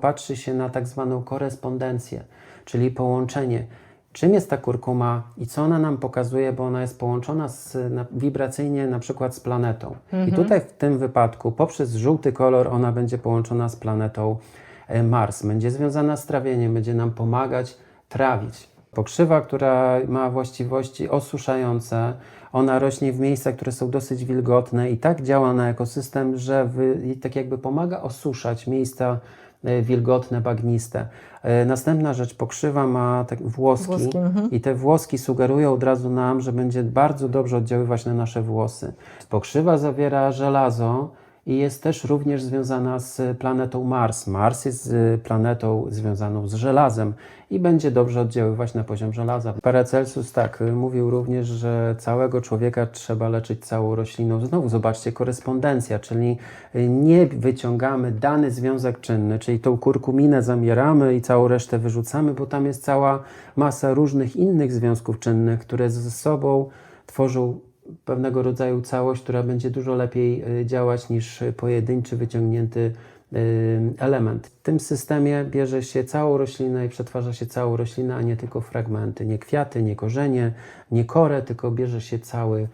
patrzy się na tak zwaną korespondencję, czyli połączenie. Czym jest ta kurkuma i co ona nam pokazuje, bo ona jest połączona z, na, wibracyjnie na przykład z planetą. I tutaj w tym wypadku poprzez żółty kolor ona będzie połączona z planetą e, Mars. Będzie związana z trawieniem, będzie nam pomagać trawić. Pokrzywa, która ma właściwości osuszające, ona rośnie w miejscach, które są dosyć wilgotne i tak działa na ekosystem, że wy, tak jakby pomaga osuszać miejsca e, wilgotne, bagniste. E, Następna rzecz, pokrzywa ma tak włoski, Włoski, mhm. i te włoski sugerują od razu nam, że będzie bardzo dobrze oddziaływać na nasze włosy. Pokrzywa zawiera żelazo i jest też również związana z planetą Mars. Mars jest y, planetą związaną z żelazem i będzie dobrze oddziaływać na poziom żelaza. Paracelsus tak y, mówił również, że całego człowieka trzeba leczyć całą rośliną. Znowu zobaczcie, korespondencja, czyli y, nie wyciągamy dany związek czynny, czyli tą kurkuminę zamieramy i całą resztę wyrzucamy, bo tam jest cała masa różnych innych związków czynnych, które ze sobą tworzą pewnego rodzaju całość, która będzie dużo lepiej y, działać niż pojedynczy, wyciągnięty y, element. W tym systemie bierze się całą roślinę i przetwarza się całą roślinę, a nie tylko fragmenty. Nie kwiaty, nie korzenie, nie korę, tylko bierze się cały